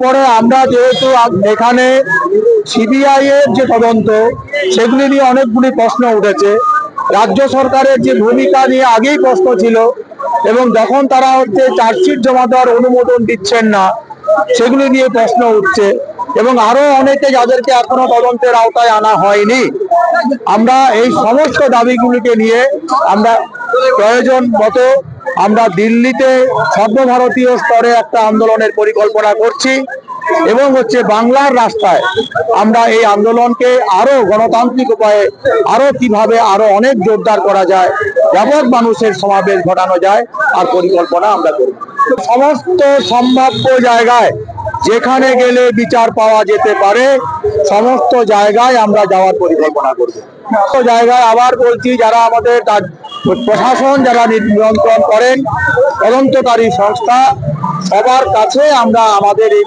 পরে আমরা যেহেতু এখানে সিবিআই এর যে তদন্ত, সেগুলি নিয়ে অনেকগুলি প্রশ্ন উঠেছে। রাজ্য সরকারের যে ভূমিকা নিয়ে আগেই প্রশ্ন ছিল এবং যখন তারা হচ্ছে চার্জশিট জমা দেওয়ার অনুমোদন দিচ্ছেন না, সেগুলি নিয়ে প্রশ্ন উঠছে এবং আরও অনেকে যাদেরকে এখনও তদন্তের আওতায় আনা হয়নি। আমরা এই সমস্ত দাবিগুলিকে নিয়ে আমরা প্রয়োজন মতো আমরা দিল্লিতে সর্বভারতীয় স্তরে একটা আন্দোলনের পরিকল্পনা করছি এবং হচ্ছে বাংলার রাস্তায় আমরা এই আন্দোলনকে আরও গণতান্ত্রিক উপায়ে আরও কীভাবে আরও অনেক জোরদার করা যায় ব্যাপক মানুষের সমাবেশ ঘটানো যায় আর পরিকল্পনা আমরা করব। সমস্ত সম্ভাব্য জায়গায় যেখানে গেলে বিচার পাওয়া যেতে পারে, সমস্ত জায়গায় আমরা যাওয়ার পরিকল্পনা করব। সমস্ত জায়গায় আবার বলছি, যারা আমাদের প্রশাসন যারা নিয়ন্ত্রণ করেন তদন্তকারী সংস্থা সবার কাছে আমরা আমাদের এই